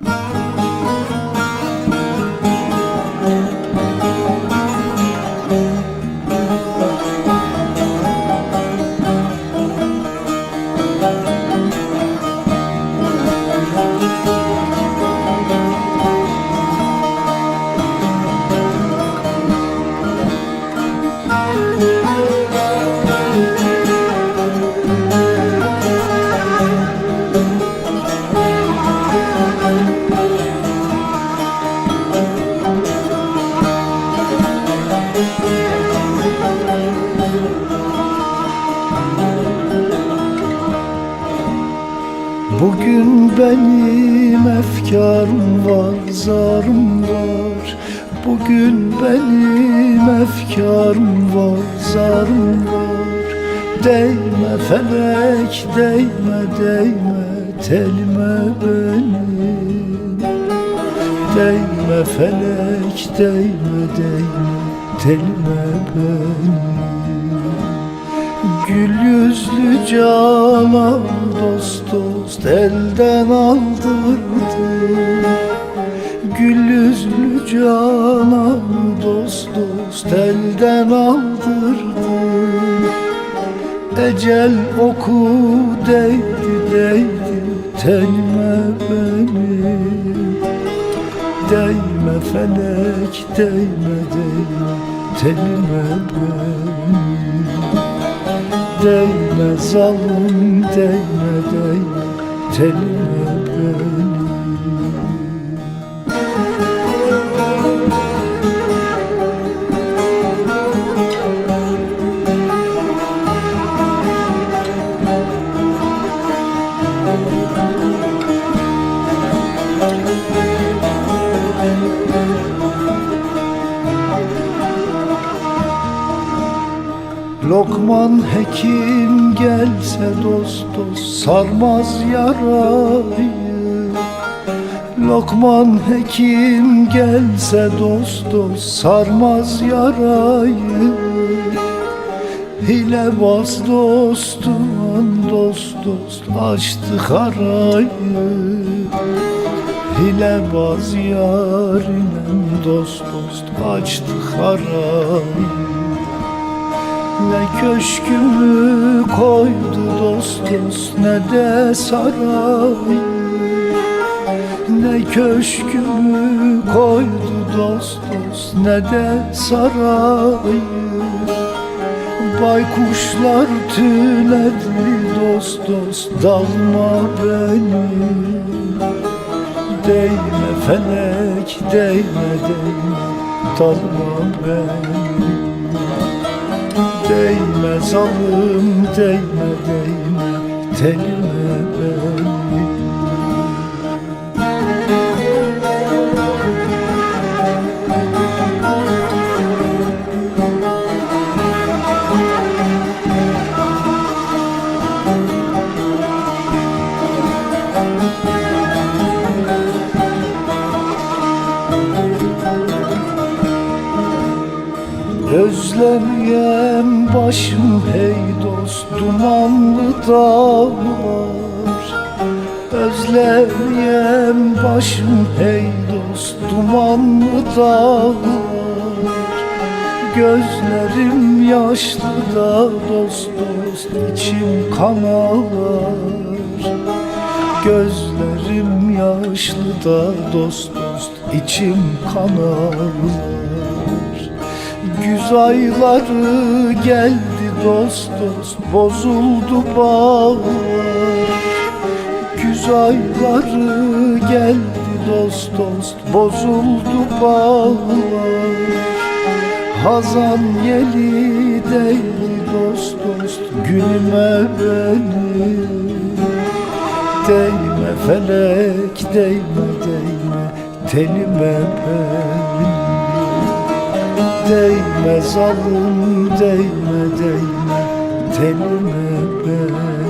Bye. Bugün benim efkarım var, zarım var. Bugün benim efkarım var, zarım var. Değme felek, değme, değme telime benim. Değme felek, değme, değme telime benim Gül yüzlü canan dost dost elden aldırdı. Gül yüzlü canan dost dost elden aldırdı. Ecel oku değdi değdi tenime benim Değme felek değme değme telime benim Değme zalim değme değme telime benim Lokman hekim gelse dost dost sarmaz yarayı. Lokman hekim gelse dost dost sarmaz yarayı. Hilebaz dostum dost dost açtı harayı. Hilebaz yarinem dost dost açtı harayı ne köşkümü koydu dost dost ne de saray. Ne köşkümü koydu dost dost ne de saray. Baykuşlar tünedli dost dost dalma benim Değme felek değme değme dalma benim Değme zalim değme değme telime benim Özlemeyem başım hey dost dumanlı dağlar. Özlemeyem başım hey dost dumanlı dağlar. Gözlerim yaşlı da dost dost içim kan ağlar Gözlerim yaşlı da dost dost içim kan ağlar Güz ayları geldi dost dost bozuldu bağlar. Güz ayları geldi dost dost bozuldu bağlar. Hazan yeli değdi dost dost gülme benim Değme felek değme değme telime benim değmez alın değme değme. Telime ben.